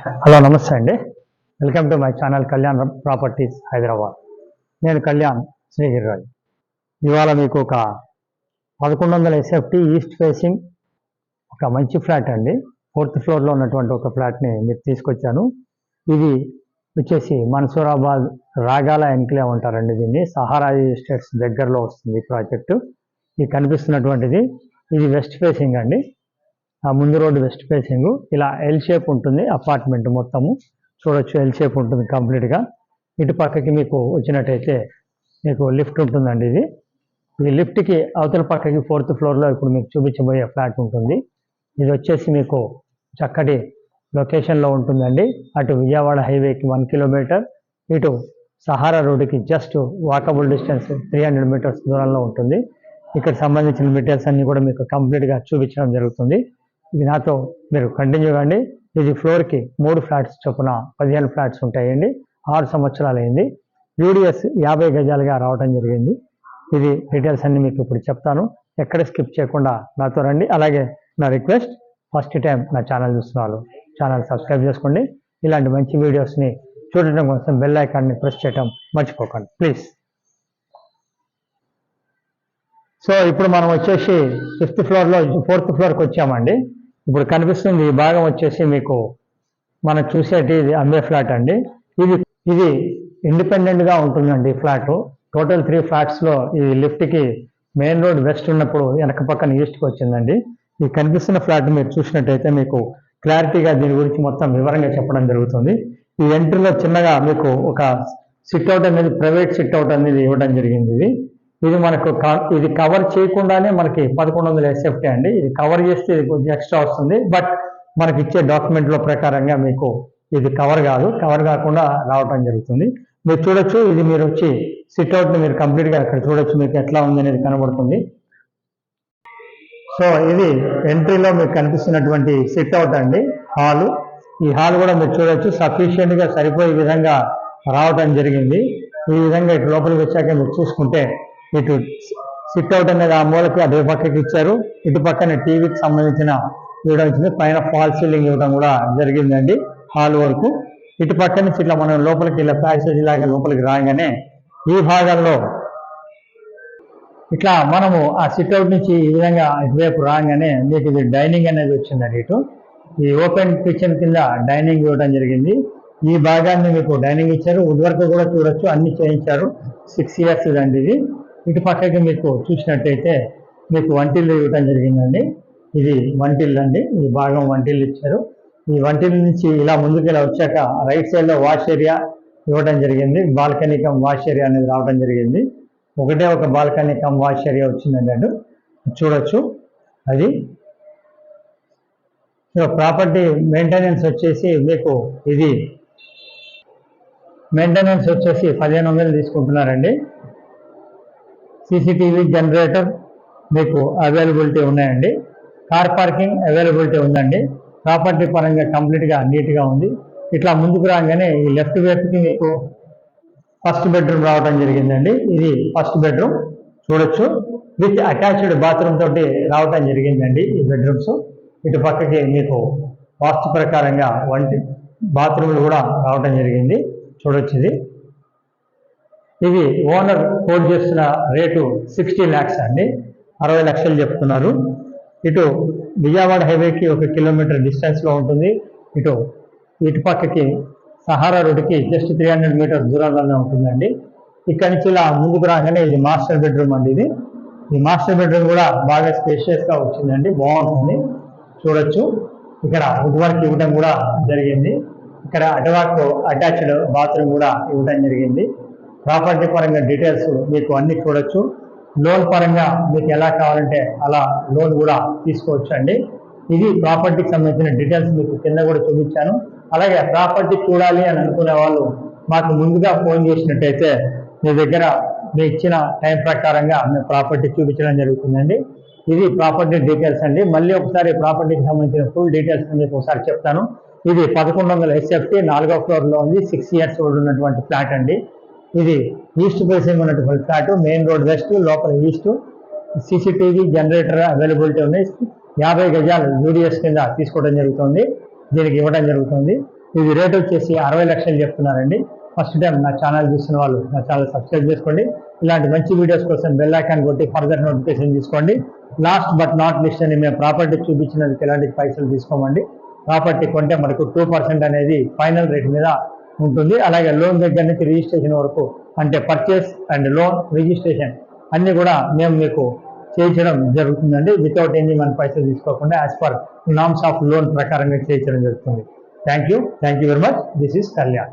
Hello నమస్తే అండి. Welcome to my channel Kalyan properties Hyderabad. నేను కళ్యాణ్ శ్రీగిరిరాజు ఇవాళ మీకు ఒక పదకొండు వందల ఎస్ఎఫ్టీ ఈస్ట్ ఫేసింగ్ ఒక మంచి ఫ్లాట్ అండి. ఫోర్త్ ఫ్లోర్లో ఉన్నటువంటి ఒక ఫ్లాట్ని మీకు తీసుకొచ్చాను. ఇది వచ్చేసి మన్సూరాబాద్ రాగాల ఎన్క్లేవ్ అంటారండి దీన్ని. సహారా ఎస్టేట్స్ దగ్గరలో వస్తుంది ఈ ప్రాజెక్టు. ఇది కనిపిస్తున్నటువంటిది. ఇది వెస్ట్ ఫేసింగ్ అండి. ముందు రోడ్డు వెస్ట్ ఫేసింగ్. ఇలా ఎల్ షేప్ ఉంటుంది అపార్ట్మెంట్ మొత్తము. చూడొచ్చు ఎల్ షేప్ ఉంటుంది కంప్లీట్గా ఇటు పక్కకి మీకు వచ్చినట్టయితే మీకు లిఫ్ట్ ఉంటుందండి ఇది. ఈ లిఫ్ట్కి అవతల పక్కకి ఫోర్త్ ఫ్లోర్లో ఇప్పుడు మీకు చూపించబోయే ఫ్లాట్ ఉంటుంది. ఇది వచ్చేసి మీకు చక్కటి లొకేషన్లో ఉంటుందండి. అటు విజయవాడ హైవేకి వన్ కిలోమీటర్ ఇటు సహారా రోడ్డుకి just walkable distance three hundred metres దూరంలో ఉంటుంది. ఇక్కడ సంబంధించిన డీటెయిల్స్ అన్నీ కూడా మీకు కంప్లీట్గా చూపించడం జరుగుతుంది. ఇది నాతో మీరు కంటిన్యూ కండి ఇది ఫ్లోర్కి మూడు ఫ్లాట్స్ చొప్పున పదిహేను ఫ్లాట్స్ ఉంటాయండి. ఆరు సంవత్సరాలు అయింది యూడిఎస్ యాభై గజాలుగా రావడం జరిగింది. ఇది డీటెయిల్స్ అన్ని మీకు ఇప్పుడు చెప్తాను. ఎక్కడ స్కిప్ చేయకుండా నాతో రండి. అలాగే నా రిక్వెస్ట్ ఫస్ట్ టైం నా ఛానల్ చూస్తున్నారు ఛానల్ సబ్స్క్రైబ్ చేసుకోండి. ఇలాంటి మంచి వీడియోస్ని చూడటం కోసం బెల్ ఐకాన్ని ప్రెస్ చేయటం మర్చిపోకండి. ప్లీజ్. సో ఇప్పుడు మనం వచ్చేసి ఫిఫ్త్ ఫ్లోర్లో ఫోర్త్ ఫ్లోర్కి వచ్చామండి. ఇప్పుడు కనిపిస్తుంది ఈ భాగం వచ్చేసి మీకు మనం చూసేటి ఇది అమ్మే ఫ్లాట్ అండి. ఇది ఇది ఇండిపెండెంట్గా ఉంటుందండి ఈ ఫ్లాట్. టోటల్ త్రీ ఫ్లాట్స్లో ఈ లిఫ్ట్కి మెయిన్ రోడ్ వెస్ట్ ఉన్నప్పుడు వెనక పక్కన ఈస్ట్కి వచ్చిందండి. ఈ కనిపిస్తున్న ఫ్లాట్ మీరు చూసినట్టయితే మీకు క్లారిటీగా దీని గురించి మొత్తం వివరంగా చెప్పడం జరుగుతుంది. ఈ ఎంట్రీలో చిన్నగా మీకు ఒక సిట్అవుట్ అనేది ప్రైవేట్ సిట్అవుట్ అనేది ఇవ్వడం జరిగింది ఇది. ఇది మనకు క- ఇది కవర్ చేయకుండానే మనకి పదకొండు వందల ఎస్ఎఫ్టీ అండి. ఇది కవర్ చేస్తే ఇది కొంచెం ఎక్స్ట్రా వస్తుంది. బట్ మనకి ఇచ్చే డాక్యుమెంట్లో ప్రకారంగా మీకు ఇది కవర్ కాదు. కవర్ కాకుండా రావటం జరుగుతుంది. మీరు చూడొచ్చు ఇది మీరు వచ్చి సిట్అవుట్ని మీరు కంప్లీట్గా అక్కడ చూడొచ్చు మీకు ఎట్లా ఉంది అనేది కనబడుతుంది. సో ఇది ఎంట్రీలో మీకు కనిపిస్తున్నటువంటి సిట్అవుట్ అండి హాలు ఈ హాల్ కూడా మీరు చూడొచ్చు సఫిషియెంట్గా సరిపోయే విధంగా రావటం జరిగింది. ఈ విధంగా ఇటు లోపలికి వచ్చాక మీరు చూసుకుంటే ఇటు సిట్ అవుట్ అనేది ఆ మూలకి అదే పక్కకి ఇచ్చారు. ఇటు పక్కన టీవీకి సంబంధించిన ఇవ్వడం వచ్చింది పైన ఫాల్ సీలింగ్ ఇవ్వడం కూడా జరిగిందండి హాల్ వరకు. ఇటు పక్క నుంచి ఇట్లా మనం లోపలికి ఇలా ప్యాసేజ్ లాగా లోపలికి రాగానే ఈ భాగంలో ఇట్లా మనము ఆ సిట్అవుట్ నుంచి ఈ విధంగా ఇటువైపు రాగానే మీకు ఇది డైనింగ్ అనేది వచ్చిందండి ఇటు. ఈ ఓపెన్ కిచెన్ కింద డైనింగ్ ఇవ్వడం జరిగింది. ఈ భాగాన్ని మీకు డైనింగ్ ఇచ్చారు. వుడ్ వర్క్ కూడా చూడొచ్చు. అన్ని చేయించారు. సిక్స్ ఇయర్స్ అండి ఇది. ఇటు పక్కకి మీకు చూసినట్టయితే మీకు వంటిల్లు ఇవ్వడం జరిగిందండి. ఇది వంటిల్లు అండి. ఈ భాగం వంటిల్లు ఇచ్చారు. ఈ వంటిల్ నుంచి ఇలా ముందుకు ఇలా వచ్చాక రైట్ సైడ్లో వాష్ ఏరియా ఇవ్వడం జరిగింది. బాల్కనీ కమ్ వాష్ ఏరియా అనేది రావడం జరిగింది. ఒకటే ఒక బాల్కనీ కమ్ వాష్ ఏరియా వచ్చిందండి అటు. చూడొచ్చు. అది సో ప్రాపర్టీ మెయింటెనెన్స్ వచ్చేసి మీకు ఇది మెయింటెనెన్స్ వచ్చేసి పదిహేను వందలు తీసుకుంటున్నారండి. సీసీటీవీ జనరేటర్ మీకు అవైలబిలిటీ ఉన్నాయండి. కార్ పార్కింగ్ అవైలబిలిటీ ఉందండి. ప్రాపర్టీ పరంగా కంప్లీట్గా నీట్గా ఉంది. ఇట్లా ముందుకు రాగానే ఈ లెఫ్ట్ వైపుకి మీకు ఫస్ట్ బెడ్రూమ్ రావడం జరిగిందండి. ఇది ఫస్ట్ బెడ్రూమ్ చూడొచ్చు. విత్ అటాచ్డ్ బాత్రూమ్ తోటి రావటం జరిగిందండి ఈ బెడ్రూమ్స్ ఇటు పక్కకి మీకు వాస్తు ప్రకారంగా వంటి బాత్రూమ్లు కూడా రావడం జరిగింది. చూడొచ్చు ఇది. ఇది ఓనర్ కోట్ చేస్తున్న రేటు సిక్స్టీ ల్యాక్స్ అండి. అరవై లక్షలు చెప్తున్నారు. ఇటు విజయవాడ హైవేకి ఒక కిలోమీటర్ డిస్టెన్స్లో ఉంటుంది. ఇటు ఇటు పక్కకి సహారా రోడ్డుకి జస్ట్ త్రీ హండ్రెడ్ మీటర్స్ దూరంలోనే ఉంటుందండి. ఇక్కడి నుంచి ఇలా ముందుకు రాగానే ఇది మాస్టర్ బెడ్రూమ్ అండి ఇది. ఈ మాస్టర్ బెడ్రూమ్ కూడా బాగా స్పేషియస్గా వచ్చిందండి. బాగుంటుంది. చూడొచ్చు. ఇక్కడ వుడ్ వర్క్ ఇవ్వడం కూడా జరిగింది. ఇక్కడ అటువాక్ అటాచ్డ్ బాత్రూమ్ కూడా ఇవ్వడం జరిగింది. ప్రాపర్టీ పరంగా డీటెయిల్స్ మీకు అన్ని చూడొచ్చు. లోన్ పరంగా మీకు ఎలా కావాలంటే అలా లోన్ కూడా తీసుకోవచ్చు అండి ఇది ప్రాపర్టీకి సంబంధించిన డీటెయిల్స్ మీకు కింద కూడా చూపించాను. అలాగే ప్రాపర్టీ చూడాలి అని అనుకునే వాళ్ళు మాకు ముందుగా ఫోన్ చేసినట్టయితే మీ దగ్గర మీ ఇచ్చిన టైం ప్రకారంగా మేము ప్రాపర్టీ చూపించడం జరుగుతుందండి. ఇది ప్రాపర్టీ డీటెయిల్స్ అండి. మళ్ళీ ఒకసారి ప్రాపర్టీకి సంబంధించిన ఫుల్ డీటెయిల్స్ మీకు ఒకసారి చెప్తాను. ఇది పదకొండు వందల ఎస్ఎఫ్టీ నాలుగో ఫ్లోర్లో ఉంది. సిక్స్ ఇయర్స్ ఓల్డ్ ఉన్నటువంటి ఫ్లాట్ అండి. ఇది ఈస్ట్ ఫేసింగ్ ఉన్నటువంటి ఫ్లాట్ మెయిన్ రోడ్ వెస్ట్ లోపల ఈస్ట్ సీసీటీవీ జనరేటర్ అవైలబిలిటీ ఉన్నాయి యాభై గజాలు యూడిఎస్ కింద తీసుకోవడం జరుగుతుంది. దీనికి ఇవ్వడం జరుగుతుంది. ఇది రేట్ వచ్చేసి అరవై లక్షలు చెప్తున్నారండి. ఫస్ట్ టైం నా ఛానల్ చూసిన వాళ్ళు నా ఛానల్ సబ్స్క్రైబ్ చేసుకోండి. ఇలాంటి మంచి వీడియోస్ కోసం బెల్ ఐకాన్ కొట్టి ఫర్దర్ నోటిఫికేషన్ తీసుకోండి. లాస్ట్ బట్ నాట్ లిస్ట్ అని మేము ప్రాపర్టీ చూపించినందుకు ఎలాంటి పైసలు తీసుకోమండి. ప్రాపర్టీ కొంటే మనకు టూ పర్సెంట్ అనేది ఫైనల్ రేట్ మీద ఉంటుంది. అలాగే లోన్ దగ్గర నుంచి రిజిస్ట్రేషన్ వరకు అంటే పర్చేస్ అండ్ లోన్ రిజిస్ట్రేషన్ అన్ని కూడా మేము మీకు చేయించడం జరుగుతుందండి. వితౌట్ ఎనీ మన పైసలు తీసుకోకుండా as per norms of loan ప్రకారంగా చేయించడం జరుగుతుంది. Thank you thank you very much this is Kalyan